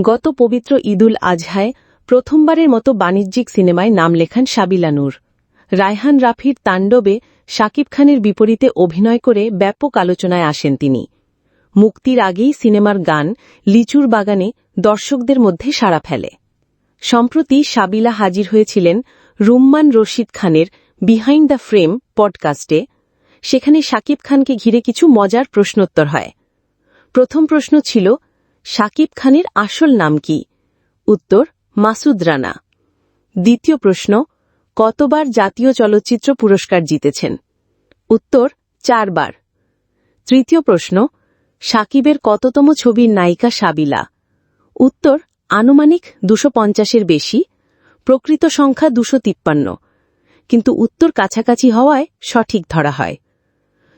গত পবিত্র ঈদুল আজহায় প্রথমবারের মতো বাণিজ্যিক সিনেমায় নাম লেখান সাবিলা নূর। রায়হান রাফির তাণ্ডবে শাকিব খানের বিপরীতে অভিনয় করে ব্যাপক আলোচনায় আসেন তিনি। মুক্তির আগেই সিনেমার গান লিচুর বাগানে দর্শকদের মধ্যে সাড়া ফেলে। সম্প্রতি সাবিলা হাজির হয়েছিলেন রুম্মান রশিদ খানের বিহাইন্ড দ্য ফ্রেম পডকাস্টে। সেখানে শাকিব খানকে ঘিরে কিছু মজার প্রশ্নোত্তর হয়। প্রথম প্রশ্ন ছিল শাকিব খানের আসল নাম কি? উত্তর, মাসুদ রানা। দ্বিতীয় প্রশ্ন, কতবার জাতীয় চলচ্চিত্র পুরস্কার জিতেছেন? উত্তর, চারবার। তৃতীয় প্রশ্ন, সাকিবের কততম ছবির নায়িকা সাবিলা? উত্তর, আনুমানিক দুশো পঞ্চাশের বেশি, প্রকৃত সংখ্যা দুশো তিপ্পান্ন। কিন্তু উত্তর কাছাকাছি হওয়ায় সঠিক ধরা হয়।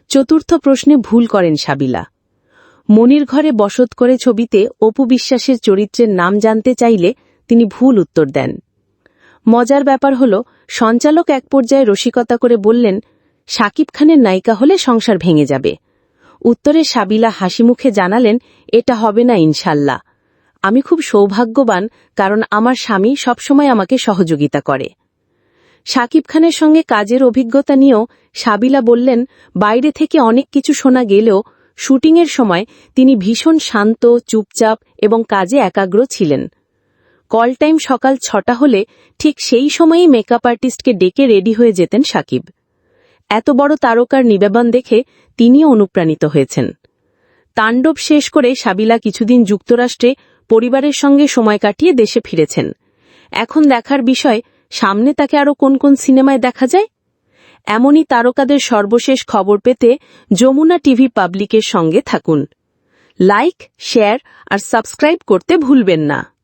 চতুর্থ প্রশ্নে ভুল করেন সাবিলা। মনির ঘরে বসত করে ছবিতে অপু বিশ্বাসের চরিত্রের নাম জানতে চাইলে তিনি ভুল উত্তর দেন। মজার ব্যাপার হল, সঞ্চালক এক পর্যায়ে রসিকতা করে বললেন, সাকিব খানের নায়িকা হলে সংসার ভেঙে যাবে। উত্তরে সাবিলা হাসিমুখে জানালেন, এটা হবে না ইনশাল্লাহ। আমি খুব সৌভাগ্যবান, কারণ আমার স্বামী সবসময় আমাকে সহযোগিতা করে। সাকিব খানের সঙ্গে কাজের অভিজ্ঞতা নিয়েও সাবিলা বললেন, বাইরে থেকে অনেক কিছু শোনা গেলেও শুটিংয়ের সময় তিনি ভীষণ শান্ত, চুপচাপ এবং কাজে একাগ্র ছিলেন। কল টাইম সকাল ছটা হলে ঠিক সেই সময়েই মেকআপ আর্টিস্টকে ডেকে রেডি হয়ে যেতেন সাকিব। এত বড় তারকার নিবেদন দেখে তিনিও অনুপ্রাণিত হয়েছেন। তাণ্ডব শেষ করে সাবিলা কিছুদিন যুক্তরাষ্ট্রে পরিবারের সঙ্গে সময় কাটিয়ে দেশে ফিরেছেন। এখন দেখার বিষয়, সামনে তাকে আরও কোন কোন সিনেমায় দেখা যায়? এমনই তারকাদের সর্বশেষ খবর পেতে যমুনা টিভি পাবলিকের সঙ্গে থাকুন। লাইক, শেয়ার আর সাবস্ক্রাইব করতে ভুলবেন না।